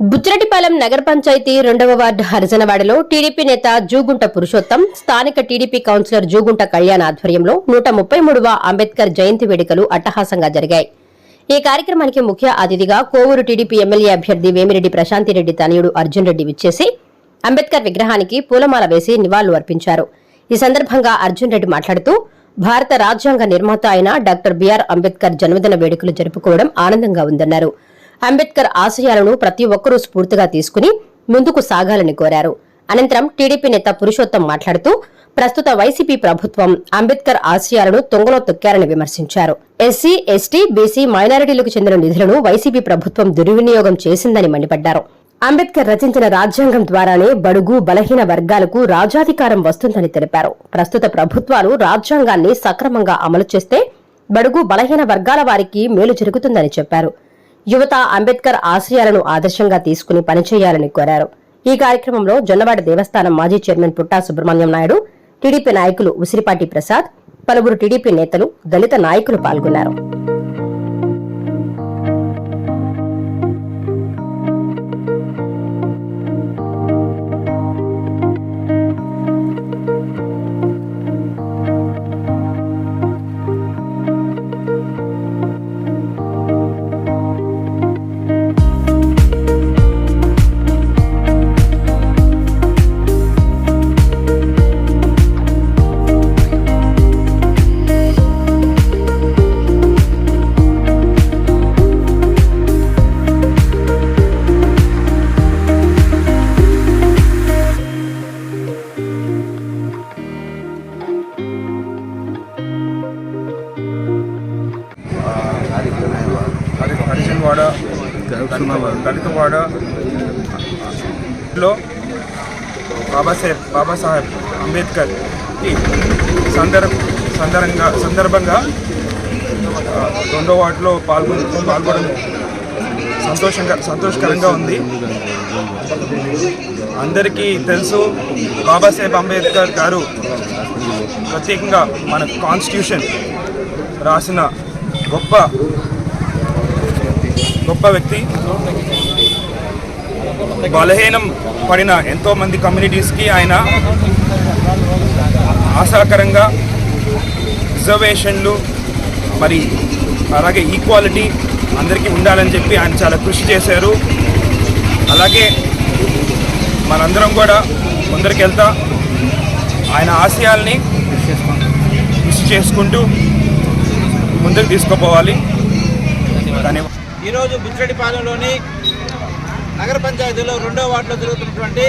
బుచ్చిరెడ్డిపాలెం నగర పంచాయతీ రెండవ ward హరిజనవాడలో TDP నేత జూగుంట పురుషోత్తం స్థానిక టీడీపీ కౌన్సిలర్ జూగుంట కళ్యాణ్ ఆధ్వర్యంలో నూట ముప్పై మూడవ అంబేద్కర్ జయంతి వేడుకలు అట్టహాసంగా జరిగాయి. ఈ కార్యక్రమానికి ముఖ్య అతిథిగా కోవూరు టీడీపీ ఎమ్మెల్యే అభ్యర్థి వేమిరెడ్డి ప్రశాంతిరెడ్డి తనయుడు అర్జున్ రెడ్డి విచ్చేసి అంబేద్కర్ విగ్రహానికి పూలమాల వేసి నివాళులు అర్పించారు. ఈ సందర్భంగా అర్జున్ రెడ్డి మాట్లాడుతూ భారత రాజ్యాంగ నిర్మాత అయిన డాక్టర్ బిఆర్ అంబేద్కర్ జన్మదిన వేడుకలు జరుపుకోవడం ఆనందంగా ఉందన్నారు. అంబేద్కర్ ఆశయాలను ప్రతి ఒక్కరూ స్ఫూర్తిగా తీసుకుని ముందుకు సాగాలని కోరారు. అనంతరం టీడీపీ నేత పురుషోత్తం మాట్లాడుతూ ప్రస్తుత వైసీపీ ప్రభుత్వం అంబేద్కర్ ఆశయాలను తొంగలో తొక్కారని విమర్శించారు. ఎస్సీ ఎస్టీ బీసీ మైనారిటీలకు చెందిన నిధులను వైసీపీ ప్రభుత్వం దుర్వినియోగం చేసిందని మండిపడ్డారు. అంబేద్కర్ రచించిన రాజ్యాంగం ద్వారానే బడుగు బలహీన వర్గాలకు రాజాధికారం వస్తుందని తెలిపారు. ప్రస్తుత ప్రభుత్వాలు రాజ్యాంగాన్ని సక్రమంగా అమలు చేస్తే బడుగు బలహీన వర్గాల వారికి మేలు జరుగుతుందని చెప్పారు. యువత అంబేద్కర్ ఆశయాలను ఆదర్శంగా తీసుకుని పనిచేయాలని కోరారు. ఈ కార్యక్రమంలో జొన్నవాడ దేవస్థానం మాజీ చైర్మన్ పుట్టా సుబ్రహ్మణ్యం నాయుడు టీడీపీ నాయకులు ఉసిరిపాటి ప్రసాద్ పలువురు టీడీపీ నేతలు దళిత నాయకులు పాల్గొన్నారు. హరిజన్వాడ దళితవాడ లో బాబాసాహెబ్ బాబాసాహెబ్ అంబేద్కర్ సందర్భ సందర్భంగా సందర్భంగా రెండో వార్డులో పాల్గొన పాల్గొనడం సంతోషంగా సంతోషకరంగా ఉంది. అందరికీ తెలుసు బాబాసాహెబ్ అంబేద్కర్ గారు ప్రత్యేకంగా మన కాన్స్టిట్యూషన్ రాసిన గొప్ప గొప్ప వ్యక్తి. బలహీనం పడిన ఎంతో మంది కమ్యూనిటీస్కి ఆయన ఆశాకరంగా రిజర్వేషన్లు మరి అలాగే ఈక్వాలిటీ అందరికీ ఉండాలని చెప్పి ఆయన చాలా కృషి చేశారు. అలాగే మనందరం కూడా ముందరికి వెళ్తా ఆయన ఆశయాల్ని కృషి చేసుకుంటూ ముందుకు తీసుకుపోవాలి. ధన్యవాదాలు. ఈరోజు బుచ్చడిపాలెంలోని నగర పంచాయతీలో రెండో వార్డులో జరుగుతున్నటువంటి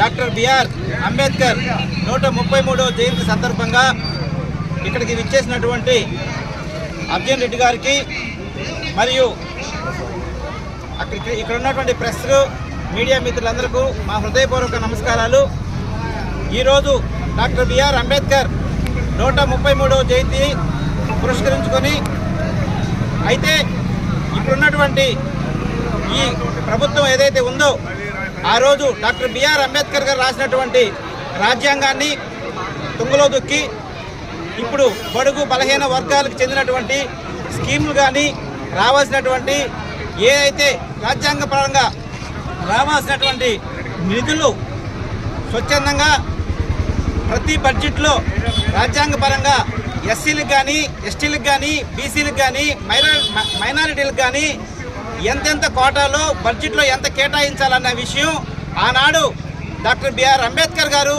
డాక్టర్ బిఆర్ అంబేద్కర్ నూట ముప్పై మూడవ జయంతి సందర్భంగా ఇక్కడికి విచ్చేసినటువంటి అర్జున్ రెడ్డి గారికి మరియు అక్కడ ఇక్కడ ఉన్నటువంటి ప్రెస్ మీడియా మిత్రులందరికీ మా హృదయపూర్వక నమస్కారాలు. ఈరోజు డాక్టర్ బిఆర్ అంబేద్కర్ నూట ముప్పై మూడవ జయంతి పురస్కరించుకొని ఉన్నటువంటి ఈ ప్రభుత్వం ఏదైతే ఉందో ఆ రోజు డాక్టర్ బిఆర్ అంబేద్కర్ గారు రాసినటువంటి రాజ్యాంగాన్ని తుంగలో దుక్కి ఇప్పుడు బడుగు బలహీన వర్గాలకు చెందినటువంటి స్కీములు కానీ రావాల్సినటువంటి ఏదైతే రాజ్యాంగ పరంగా రావాల్సినటువంటి నిధులు స్వచ్ఛందంగా ప్రతి బడ్జెట్లో రాజ్యాంగపరంగా ఎస్సీలకు కానీ ఎస్టీలకు కానీ బీసీలకు కానీ మైనా మైనారిటీలకు కానీ ఎంతెంత కోటాలో బడ్జెట్లో ఎంత కేటాయించాలన్న విషయం ఆనాడు డాక్టర్ బిఆర్ అంబేద్కర్ గారు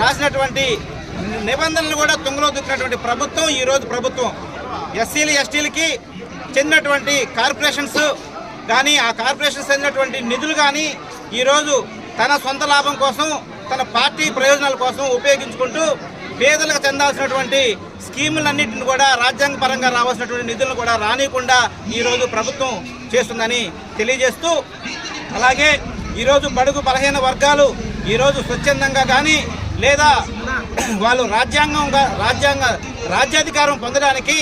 రాసినటువంటి నిబంధనలు కూడా తుంగలో దుక్కినటువంటి ప్రభుత్వం ఈరోజు ప్రభుత్వం. ఎస్సీలు ఎస్టీలకి చెందినటువంటి కార్పొరేషన్స్ కానీ ఆ కార్పొరేషన్స్ చెందినటువంటి నిధులు కానీ ఈరోజు తన సొంత లాభం కోసం తన పార్టీ ప్రయోజనాల కోసం ఉపయోగించుకుంటూ పేదలకు చెందాల్సినటువంటి స్కీములన్నింటిని కూడా రాజ్యాంగ పరంగా రావాల్సినటువంటి నిధులను కూడా రానియకుండా ఈరోజు ప్రభుత్వం చేస్తుందని తెలియజేస్తూ అలాగే ఈరోజు బడుగు బలహీన వర్గాలు ఈరోజు స్వచ్ఛందంగా కానీ లేదా వాళ్ళు రాజ్యాంగంగా రాజ్యాంగ రాజ్యాధికారం పొందడానికి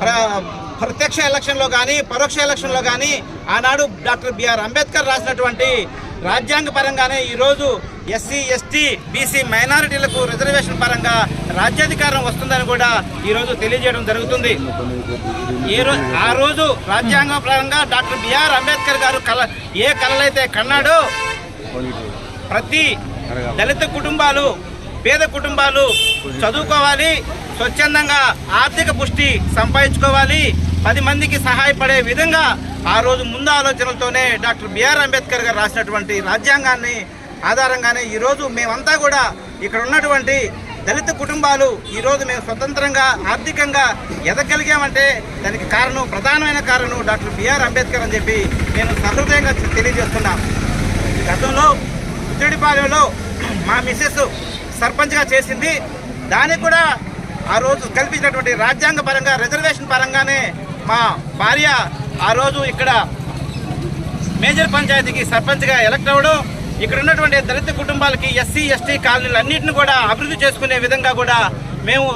ప్ర- ప్రత్యక్ష ఎలక్షన్లో కానీ పరోక్ష ఎలక్షన్లో కానీ ఆనాడు డాక్టర్ బిఆర్ అంబేద్కర్ రాసినటువంటి రాజ్యాంగ పరంగానే ఈరోజు ఎస్సీ ఎస్టీ బీసీ మైనారిటీలకు రిజర్వేషన్ పరంగా రాజ్యాధికారం వస్తుందని కూడా ఈరోజు తెలియజేయడం జరుగుతుంది. ఈ రోజు ఆ రోజు రాజ్యాంగ పరంగా డాక్టర్ బిఆర్ అంబేద్కర్ గారు కళ ఏ కళలైతే కన్నాడో ప్రతి దళిత కుటుంబాలు పేద కుటుంబాలు చదువుకోవాలి స్వచ్ఛందంగా ఆర్థిక పుష్టి సంపాదించుకోవాలి పది మందికి సహాయపడే విధంగా ఆ రోజు ముందు ఆలోచనలతోనే డాక్టర్ బిఆర్ అంబేద్కర్ గారు రాసినటువంటి రాజ్యాంగాన్ని ఆధారంగానే ఈరోజు మేమంతా కూడా ఇక్కడ ఉన్నటువంటి దళిత కుటుంబాలు ఈరోజు మేము స్వతంత్రంగా ఆర్థికంగా ఎదగలిగామంటే దానికి కారణం ప్రధానమైన కారణం డాక్టర్ బిఆర్ అంబేద్కర్ అని చెప్పి నేను సహృదయంగా తెలియజేస్తున్నా. గతంలో ఉత్తడిపాలెంలో మా మిస్సెస్ సర్పంచ్గా చేసింది. దానికి కూడా ఆ రోజు కల్పించినటువంటి రాజ్యాంగ పరంగా రిజర్వేషన్ పరంగానే మా భార్య ఆ రోజు ఇక్కడ మేజర్ పంచాయతీకి సర్పంచ్గా ఎలక్ట్ అవ్వడం ఇక్కడ ఉన్నటువంటి దళిత కుటుంబాలకి ఎస్సీ ఎస్టీ కాలనీలు అన్నింటిని కూడా అభివృద్ధి చేసుకునే విధంగా కూడా మేము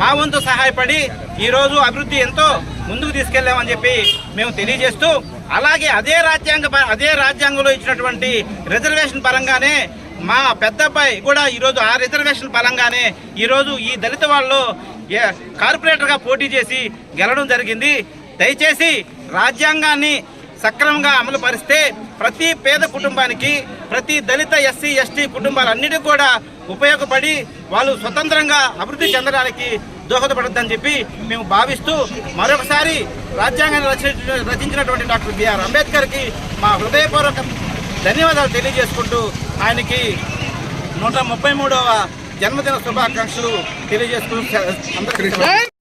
మా వంతు సహాయపడి ఈరోజు అభివృద్ధి ఎంతో ముందుకు తీసుకెళ్ళామని చెప్పి మేము తెలియజేస్తూ అలాగే అదే రాజ్యాంగ ప- అదే రాజ్యాంగంలో ఇచ్చినటువంటి రిజర్వేషన్ పరంగానే మా పెద్దబ్బాయి కూడా ఈరోజు ఆ రిజర్వేషన్ పరంగానే ఈరోజు ఈ దళిత వాళ్ళు కార్పొరేటర్గా పోటీ చేసి గెలడం జరిగింది. దయచేసి రాజ్యాంగాన్ని సక్రమంగా అమలు పరిస్తే ప్రతి పేద కుటుంబానికి ప్రతి దళిత ఎస్సీ ఎస్టీ కుటుంబాలన్నిటికీ కూడా ఉపయోగపడి వాళ్ళు స్వతంత్రంగా అభివృద్ధి చెందడానికి దోహదపడద్దని చెప్పి మేము భావిస్తూ మరొకసారి రాజ్యాంగాన్ని రచించిన రచించినటువంటి డాక్టర్ బిఆర్ అంబేద్కర్కి మా హృదయపూర్వక ధన్యవాదాలు తెలియజేసుకుంటూ ఆయనకి నూట ముప్పై మూడవ జన్మదిన శుభాకాంక్షలు తెలియజేసుకుంటూ అందరికీ